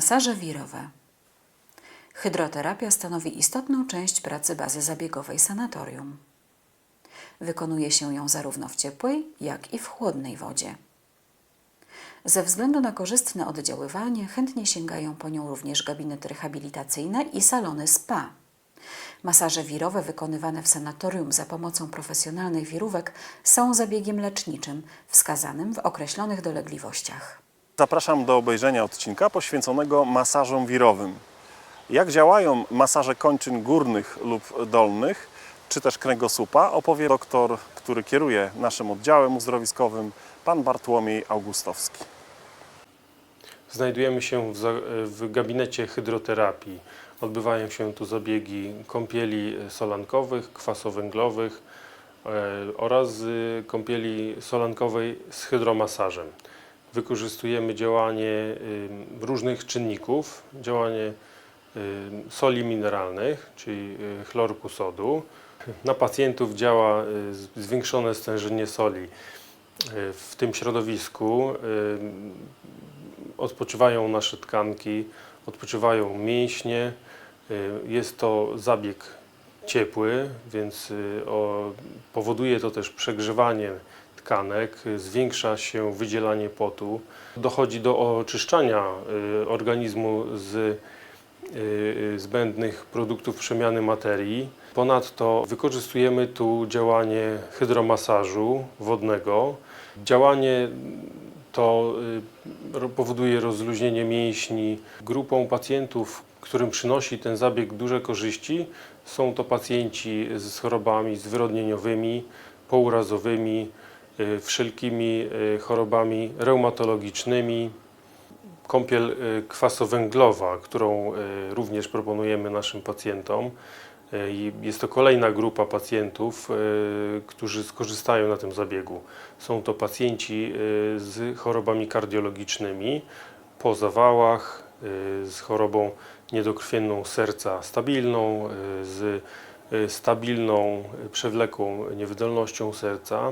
Masaże wirowe. Hydroterapia stanowi istotną część pracy bazy zabiegowej sanatorium. Wykonuje się ją zarówno w ciepłej, jak i w chłodnej wodzie. Ze względu na korzystne oddziaływanie chętnie sięgają po nią również gabinety rehabilitacyjne i salony spa. Masaże wirowe wykonywane w sanatorium za pomocą profesjonalnych wirówek są zabiegiem leczniczym wskazanym w określonych dolegliwościach. Zapraszam do obejrzenia odcinka poświęconego masażom wirowym. Jak działają masaże kończyn górnych lub dolnych, czy też kręgosłupa, opowie doktor, który kieruje naszym oddziałem uzdrowiskowym, pan Bartłomiej Augustowski. Znajdujemy się w, gabinecie hydroterapii. Odbywają się tu zabiegi kąpieli solankowych, kwasowęglowych e, oraz y, kąpieli solankowej z hydromasażem. Wykorzystujemy działanie różnych czynników, działanie soli mineralnych, czyli y, chlorku sodu. Na pacjentów działa y, zwiększone stężenie soli y, w tym środowisku. odpoczywają nasze tkanki, odpoczywają mięśnie. Jest to zabieg ciepły, więc powoduje to też przegrzewanie tkanek, y, zwiększa się wydzielanie potu. Dochodzi do oczyszczania y, organizmu z y, zbędnych produktów przemiany materii. Ponadto wykorzystujemy tu działanie hydromasażu wodnego. Działanie to y, powoduje rozluźnienie mięśni. Grupą pacjentów, którym przynosi ten zabieg duże korzyści, są to pacjenci z chorobami zwyrodnieniowymi, pourazowymi, y, wszelkimi y, chorobami reumatologicznymi. Kąpiel y, kwasowęglowa, którą y, również proponujemy naszym pacjentom. Y, Jest to kolejna grupa pacjentów, y, którzy skorzystają na tym zabiegu. Są to pacjenci y, z chorobami kardiologicznymi, po zawałach, y, z chorobą niedokrwienną serca stabilną, y, z y, stabilną y, przewlekłą niewydolnością serca.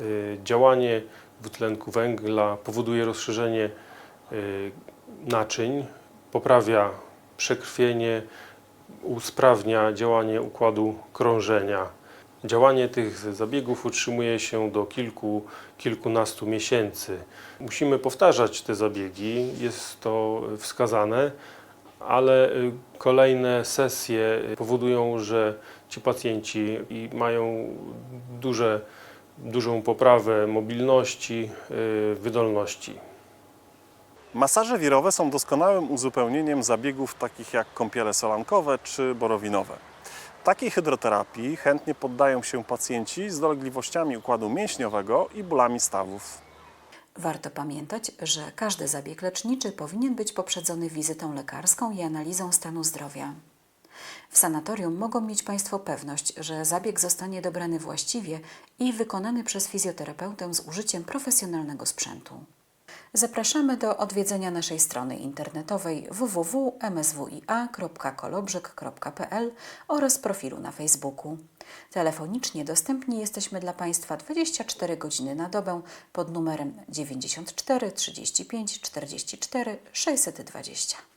Y, Działanie dwutlenku węgla powoduje rozszerzenie y, naczyń, poprawia przekrwienie, usprawnia działanie układu krążenia. Działanie tych zabiegów utrzymuje się do kilku, kilkunastu miesięcy. Musimy powtarzać te zabiegi, jest to wskazane, ale y, kolejne sesje powodują, że ci pacjenci mają duże, dużą poprawę mobilności, y, wydolności. Masaże wirowe są doskonałym uzupełnieniem zabiegów takich jak kąpiele solankowe czy borowinowe. Takiej hydroterapii chętnie poddają się pacjenci z dolegliwościami układu mięśniowego i bólami stawów. Warto pamiętać, że każdy zabieg leczniczy powinien być poprzedzony wizytą lekarską i analizą stanu zdrowia. W sanatorium mogą mieć Państwo pewność, że zabieg zostanie dobrany właściwie i wykonany przez fizjoterapeutę z użyciem profesjonalnego sprzętu. Zapraszamy do odwiedzenia naszej strony internetowej www.mswia.kolobrzeg.pl oraz profilu na Facebooku. Telefonicznie dostępni jesteśmy dla Państwa 24 godziny na dobę pod numerem 94 35 44 620.